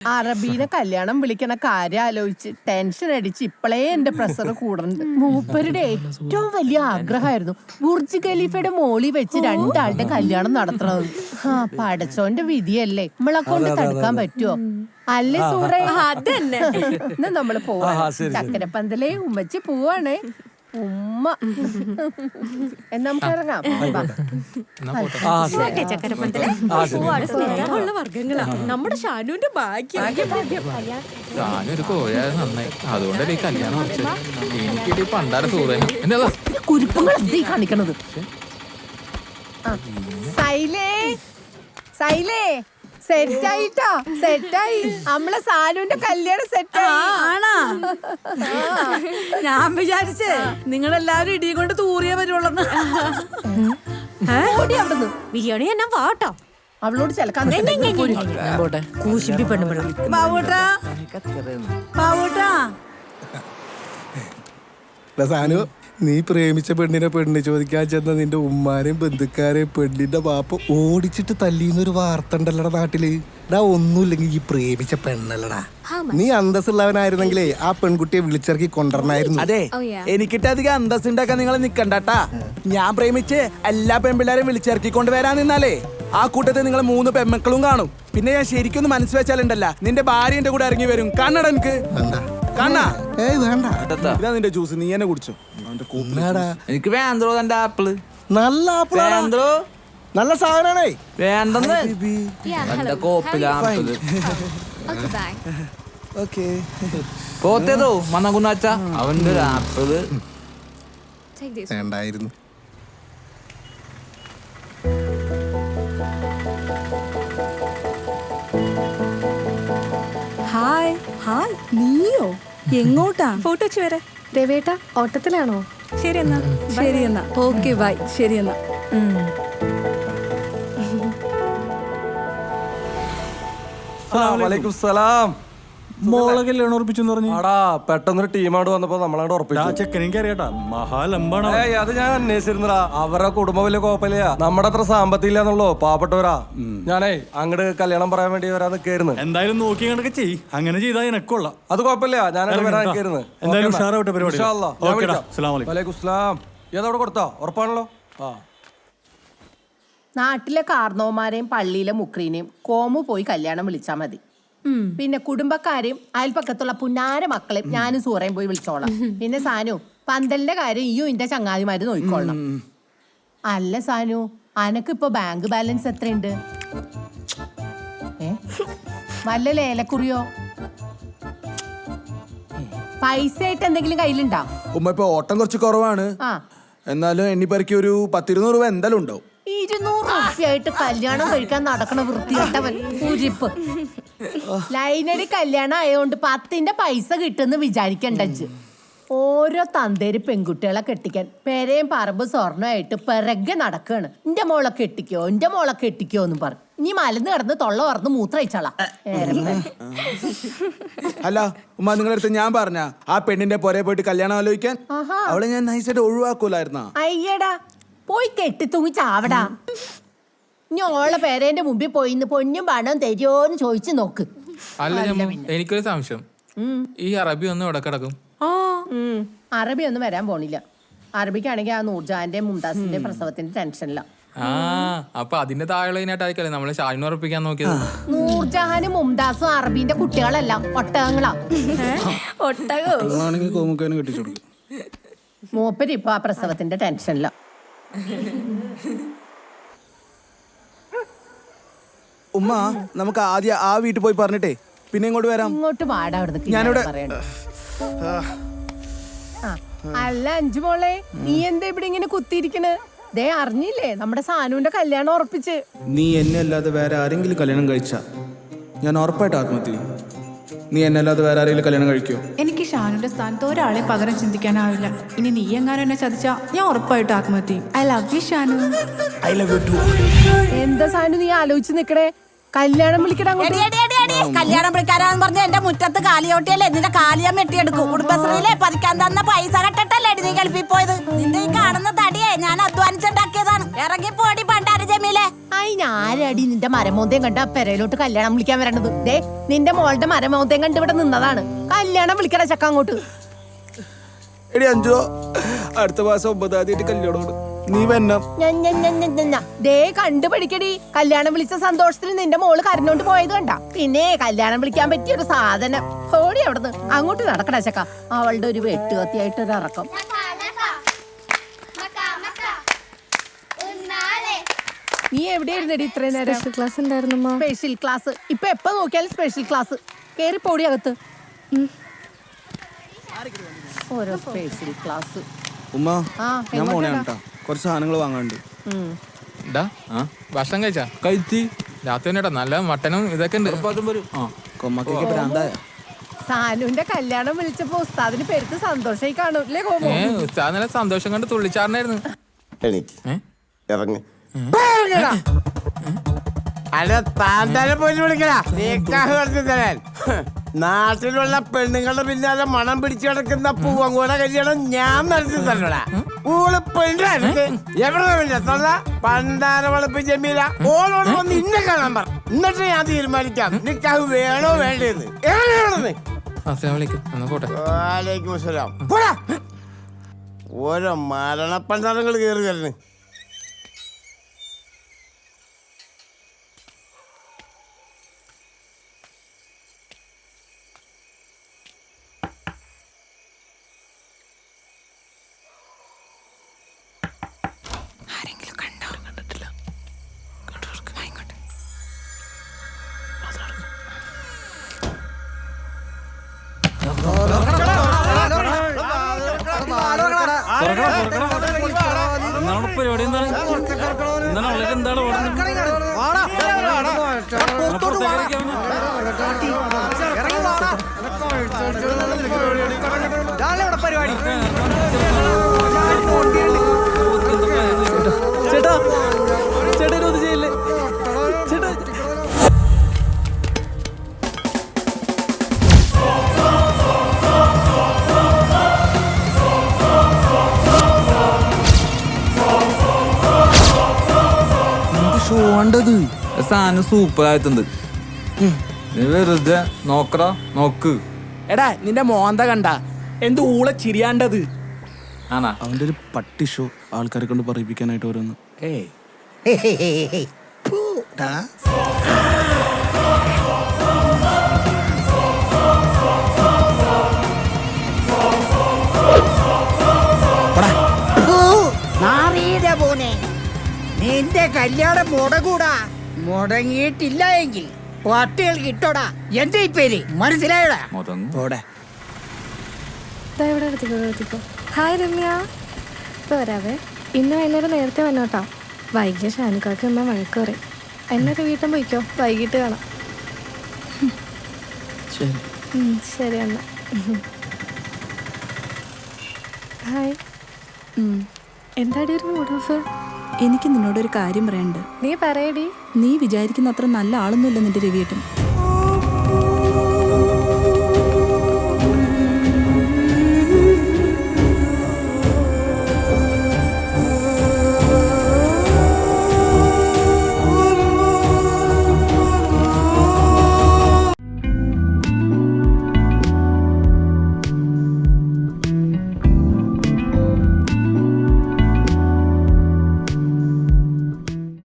അറബീനെ കല്യാണം വിളിക്കണ കാര്യം ആലോചിച്ച് ടെൻഷൻ അടിച്ച് ഇപ്പളേ എന്റെ പ്രഷർ കൂടുന്നുണ്ട്. മൂപ്പരുടെ ഏറ്റവും വലിയ ആഗ്രഹമായിരുന്നു ബുർജ് ഖലീഫയുടെ മോളി വെച്ച് രണ്ടാളുടെ കല്യാണം നടത്തണത്. ആ പടച്ചോന്റെ വിധിയല്ലേ? നമ്മളെ കൊണ്ട് തടുക്കാൻ പറ്റുമോ അല്ലേ സൂറേ? അതന്നെ നമ്മൾ പോവാ ചക്കരപ്പന്തലേ ഉമ്മച്ചി പോവാണേ. ഉമ്മ. എന്നാ നമുക്ക് ഇറങ്ങാം. ഒരുപാട് സ്നേഹമുള്ള നമ്മുടെ ഷാനുവിന്റെ ഭാഗ്യം. ഞാനൊരു കോഴായത് നന്നായി. അതുകൊണ്ടല്ലേ ഈ കല്യാണം എനിക്കിട്ട് പണ്ടാര സൂറന് കുരുപ്പങ്ങൾ കാണിക്കണത്. ആ. സൈലേ. സൈലേ. സെറ്റായിട്ടോ സെറ്റായി നമ്മളെ സാനുവിന്റെ കല്യാണം സെറ്റായി ആണാ. ഞാൻ വിചാരിച്ചേ നിങ്ങളെല്ലാരും ഇടിയും കൊണ്ട് തൂറിയ വരുള്ളന്ന് ഓടി അവിടുന്ന്. ബിരിയാണി എന്നാ വാട്ടോ അവളോട് ചിലക്കാൻ കൂശിമ്പി പെണ്ണുപിള്ള ബാബൂട്ടാ. ബാബൂട്ടാ. സാനു. നീ പ്രേമിച്ച പെണ്ണിനെ പെണ്ണ് ചോദിക്കാൻ ചെന്ന നിന്റെ ഉമ്മാരെയും ബന്ധുക്കാരെയും പെണ്ണിന്റെ വാപ്പ ഓടിച്ചിട്ട് തല്ലിന്നൊരു വാർത്ത ഉണ്ടല്ലടാ നാട്ടിൽ. ഡാ ഒന്നുമില്ലെങ്കിൽ ഈ പ്രേമിച്ച പെണ്ണല്ലടാ. നീ അന്തസ്സുള്ളവനായിരുന്നെങ്കിലേ ആ പെൺകുട്ടിയെ വിളിച്ചിറക്കി കൊണ്ടുവരണായിരുന്നു. അതെ എനിക്കിട്ട് അധികം അന്തസ് ഉണ്ടാക്കാൻ നിങ്ങൾ നിക്കണ്ടാട്ടാ. ഞാൻ പ്രേമിച്ച് എല്ലാ പെൺപിള്ളേരെയും വിളിച്ചിറക്കി കൊണ്ടുവരാൻ നിന്നാലേ ആ കൂട്ടത്തിൽ നിങ്ങൾ മൂന്ന് പെൺമക്കളും കാണും. പിന്നെ ഞാൻ ശരിക്കും മനസ്സ് വെച്ചാലുണ്ടല്ല നിന്റെ ഭാര്യ എന്റെ കൂടെ ഇറങ്ങി വരും. കണ്ണട എനിക്ക്. കണ്ണാ. ഏയ് വേണ്ട. ഇതാ നിന്റെ ജ്യൂസ് നീ എന്നെ കുടിച്ചോ. എനിക്ക് വേണ്ടോ തന്റെ ആപ്പിൾ. നല്ല ആപ്പിൾ വേണ്ടോ നല്ല സാധനാണേ. വേണ്ടെന്ന്. എന്റെ കോപ്പിലാപ്പിൾ ഓക്കേ. പോത്തേതോ മണ്ണകുന്നാച്ച അവന്റെ ഒരു ആപ്പിൾ. വേണ്ടായിരുന്നു. ഹായ് ഹായ് നീയോ? എങ്ങോട്ടാ? ഫോട്ടോ വെച്ച് വരെ. രവേട്ട ഓട്ടത്തിലാണോ? ശരി എന്നാ ശരി എന്നാ ഓക്കെ ബൈ. ശരി എന്നാ വലൈക്കും സലാം. മോളെ കല്യാണം ഉറപ്പിച്ചെന്ന് പറഞ്ഞു. ആടാ പെട്ടെന്നൊരു ടീം അവിടെ വന്നപ്പോ നമ്മളങ്ങോട്ട് ആ ഉറപ്പിച്ചു ചെക്കനെനിക്ക് അറിയാട്ടാ മഹാലമ്പാണ് ഏയ് അത് ഞാൻ അന്വേഷിച്ചിരുന്നടാ. അവരുടെ കുടുംബം വലിയ കുഴപ്പമില്ല. നമ്മുടെ അത്ര സാമ്പത്തികം ഇല്ലാന്നുള്ളൂ പാവപ്പെട്ടവരാ. ഞാനേ അങ്ങട് കല്യാണം പറയാൻ വേണ്ടി വരാൻ നിൽക്കായിരുന്നു. എന്തായാലും നോക്കി കണക്ക് ചെയ് അങ്ങനെ ചെയ്താൽ എനക്കൊള്ളാം അത് കുഴപ്പമില്ല. ഞാൻ വരാൻ നിൽക്കായിരുന്നു. എന്തായാലും ഉഷാറാവട്ടെ പരിപാടി. ഓക്കെടാ. വലൈക്കും അസ്സലാമു അലൈക്കും. സ്ലാം ഏതവിടെ കൊടുത്താ? ഉറപ്പാണല്ലോ? ആ. നാട്ടിലെ കാർന്നോമാരെയും പള്ളിയിലെ മുക്രീനെയും കോമു പോയി കല്യാണം വിളിച്ചാ മതി. പിന്നെ കുടുംബക്കാരെയും അയൽപ്പക്കത്തുള്ള പുന്നാര മക്കളെയും ഞാനും സൂറയും പോയി വിളിച്ചോളാം. പിന്നെ സാനു പന്തലിന്റെ കാര്യം ഈയും ഇന്റെ ചങ്ങാതിമാര് നോക്കിക്കൊള്ളണം അല്ല സാനു അനക്ക് ഇപ്പൊ ബാങ്ക് ബാലൻസ് എത്രയുണ്ട്? വല്ല ലേലക്കുറിയോ? പൈസ ആയിട്ട് എന്തെങ്കിലും കയ്യിലുണ്ടോ? ഉമ്മ ഇപ്പൊ ഓട്ടം കുറച്ച് കുറവാണ്. എന്നാലും എണ്ണിപ്പറക്കി ഒരു പത്തിരുന്നൂറ് രൂപ എന്തായാലും ഉണ്ടോ ഇരുന്നൂറ് റുപ്യായിട്ട് കല്യാണം കഴിക്കാൻ നടക്കണ വൃത്തിയിട്ടവൻ ഉരിപ്പ് ലൈനടി കല്യാണം ആയതുകൊണ്ട് പത്തിന്റെ പൈസ കിട്ടുമെന്ന് വിചാരിക്കണ്ട ഇജ്ജ്. ഓരോ തന്തേര് പെൺകുട്ടികളെ കെട്ടിക്കാൻ. പെരയും പറമ്പ് സ്വർണമായിട്ട് പിറകെ നടക്കാണ്. എന്റെ മോളെ കെട്ടിക്കോ എന്റെ മോളെ കെട്ടിക്കോ എന്ന് പറഞ്ഞു ഇനി മലന്ന് കിടന്ന് തൊള്ള പറന്ന് മൂത്രയിച്ചളാ അല്ല ഉമ്മ നിങ്ങളുടെ അടുത്ത് ഞാൻ പറഞ്ഞ ആ പെണ്ണിന്റെ പുറകെ പോയിട്ട് കല്യാണം ആലോചിക്കാൻ? അവളെ ഞാൻ നൈസായിട്ട് ഒഴിവാക്കൂലായിരുന്നാ? അയ്യടാ പോയി കെട്ടി തൂങ്ങി ചാവടാ. ഇനി ഓളെ പേരേന്റെ മുമ്പിൽ പോയി ഇന്ന് പൊന്നും പണം തരുമോന്ന് ചോദിച്ചു നോക്ക്. അല്ല എനിക്കൊരു സംശയം. ഈ അറബി ഒന്നും ഇവിടെ കിടക്കും? ഉം. അറബി ഒന്നും വരാൻ പോണില്ല. അറബിക്കാണെങ്കിൽ ആ നൂർജാന്റെ മുംതാസിന്റെ പ്രസവത്തിന്റെ ടെൻഷനില്ല ആ അപ്പൊ അതിന്റെ താഴെ നമ്മൾ ഷാജിനെ ഉറപ്പിക്കാൻ നോക്കിയത്? നൂർജഹാനും മുംതാസും അറബിന്റെ കുട്ടികളല്ല ഒട്ടകങ്ങളാ. ഒട്ടകോ? ആണെങ്കിൽ കോമുക്കാനും കെട്ടിച്ചു കൊടുക്കും. മൂപ്പര് ഇപ്പൊ ആ പ്രസവത്തിന്റെ ടെൻഷനില്ല ഉമ്മ നമുക്ക് ആദ്യം ആ വീട്ടിൽ പോയി പറഞ്ഞിട്ടേ. പിന്നെ ഇങ്ങോട്ട് വരാം. ഇങ്ങോട്ട് അവിടുന്ന് ഞാനിവിടെ- പറയണ്ട. ആ, അല്ല അഞ്ചു മോളെ നീ എന്താ ഇവിടെ ഇങ്ങനെ കുത്തിയിരിക്കണ്? ദേ അറിഞ്ഞില്ലേ? നമ്മുടെ സാനുവിന്റെ കല്യാണം ഉറപ്പിച്ച്. നീ എന്നെ അല്ലാതെ വേറെ ആരെങ്കിലും കല്യാണം കഴിച്ച? ഞാൻ ഉറപ്പായിട്ട് ആത്മഹത്യ നീ എന്നെ അല്ലാതെ വേറെ ആരെങ്കിലും കല്യാണം കഴിക്കോ? എനിക്ക് ഷാനുവിന്റെ സ്ഥാനത്ത് ഒരാളെ പകരം ചിന്തിക്കാനാവില്ല. ഇനി നീ എങ്ങാനും എന്നെ ചതിച്ചാ ഞാൻ ഉറപ്പായിട്ട് ആത്മഹത്യ I love you Shanu. I love you too എന്താ സാനു നീ ആലോചിച്ച് നിക്കണേ? കല്യാണം വിളിക്കടാ അങ്ങോട്ട്. എടി, എടി, എടി, എടി. കല്യാണം വിളിക്കാരാന്ന് പറഞ്ഞ എന്റെ മുറ്റത്ത് കാലിയോട്ടിയല്ലേ? നിന്റെ കാലിയം വെട്ടിയെടുക്കും. കുടുംബശ്രീയിലെ പതിക്കാൻ തന്ന പൈസ കെട്ടല്ലേ നീ ഗൾഫിൽ പോയത്? നിന്റെ ഈ കാണുന്ന തടിയെ ഞാൻ അധ്വാനിച്ചുണ്ടാക്കിയതാണ്. ഇറങ്ങി പോടി പണ്ടാര ജമീലെ. ആരാടി നിന്റെ മരമോന്തയും കണ്ട പെരയിലോട്ട് കല്യാണം വിളിക്കാൻ വരണത് ദേ നിന്റെ മോളുടെ മരമോന്തയും കണ്ട് ഇവിടെ നിന്നതാണ്. കല്യാണം വിളിക്കണ ചക്ക അങ്ങോട്ട്. എടി അഞ്ചോ അടുത്ത മാസം ഒമ്പതാം തീയതി കല്യാണമാണ് നീ. ദേ കണ്ടുപിടിക്കടി. കല്യാണം വിളിച്ച സന്തോഷത്തിൽ നിന്റെ മോൾ കരഞ്ഞോണ്ട് പോയത് കണ്ട. പിന്നെ കല്യാണം വിളിക്കാൻ പറ്റിയ ഒരു സാധനം. ഓടി അവിടുന്ന്. അങ്ങോട്ട് നടക്കണ ചക്ക. അവളുടെ ഒരു വെട്ടുകത്തിയായിട്ട് ഒരു ഇറക്കം. നീ എവിടെയായിരുന്നടി ഇത്രയും നേരം? സ്പെഷ്യൽ ക്ലാസ് ഉണ്ടായിരുന്നു സ്പെഷ്യൽ ക്ലാസ് ഇപ്പൊ എപ്പോ നോക്കിയാലും സ്പെഷ്യൽ ക്ലാസ് കേറി പോടി അകത്ത്. ഓരോ സ്പെഷ്യൽ ക്ലാസ് ഉമ്മ ഞാൻ മോനെ? കേട്ടാ കുറച്ച് സാധനങ്ങൾ ആ ഭക്ഷണം കഴിച്ചാ? കഴിച്ച്. രാത്രി തന്നെടാ നല്ല മട്ടനും ഇതൊക്കെ ഉണ്ട്. ആ. കൊമ്മക്കൊക്കെ ഭ്രാന്തായ? സാനുവിന്റെ കല്യാണം വിളിച്ചപ്പോ ഉസ്താദിന് പെരുത്ത് സന്തോഷമായി കാണും. അല്ലേ കോമോ ഉസ്താദ് നല്ല സന്തോഷം കണ്ട് തുള്ളിച്ചാറിനായിരുന്നു എനിക്ക് ഇറങ്ങി. അല്ല താൻ തന്നെ പോയി വിളിക്കല നീക്കാഹ് തരാൻ നാട്ടിലുള്ള പെണ്ണുങ്ങളുടെ പിന്നാലെ മണം പിടിച്ചു കിടക്കുന്ന പൂവങ്കോടെ കല്യാണം ഞാൻ നടത്തി തരണടാ. ഊൾ പെണ്ണായിരുന്നു എവിടെ പണ്ടാര വളപ്പ് ജമീല. ഓളോട് വന്ന് ഇന്നെ കാണാൻ പറ. എന്നിട്ട് ഞാൻ തീരുമാനിക്കാം. നിക്കാഹ് വേണോ വേണ്ടേന്ന്. പോട്ടെ. വാലേക്കും അസ്സലാം പോടാ. ഓരോ മരണപ്പണ്ടാരങ്ങൾ കയറി വരുന്നു എന്താണ് വളരെ എന്താണ് ചേട്ടാ കണ്ടത്? സാധനം സൂപ്പർ ആയിട്ടുണ്ട്. നീ വെറുതെ നോക്കടാ നോക്ക്. എടാ നിന്റെ മോന്ത കണ്ട. എന്ത് ഊള ചിരിയാണ്ടത്? ആണാ. അവന്റെ ഒരു പട്ടി ഷോ ആൾക്കാരെ കൊണ്ട് പറയിപ്പിക്കാനായിട്ട് ഓരോന്ന്. ഏയ് പോനെ നിന്റെ കല്യാണം മുടകൂടാ മുടങ്ങിയിട്ടില്ല എങ്കിൽ പട്ടികൾ കിട്ടോടാ. എന്റെ ഈ പേര്? മനസ്സിലായടാ? പോടെ. ഹായ് രമ്യ. വരാവേ. ഇന്ന് വൈകുന്നേരം നേരത്തെ വന്നോട്ടോ വൈകിയ ഷാനുക്കാക്ക് അമ്മ വഴക്ക് പറയും. എന്നൊക്കെ വീട്ടിൽ പോയിക്കോ. വൈകിട്ട് കാണാം. ശരി. എന്നാ ഹായ്. എന്താടി ഒരു മൂഡ് ഓഫ്? എനിക്ക് നിന്നോടൊരു കാര്യം പറയണ്ട് നീ പറയടി. നീ വിചാരിക്കുന്ന അത്ര നല്ല ആളൊന്നുമില്ല നിന്റെ രവിയേട്ടൻ.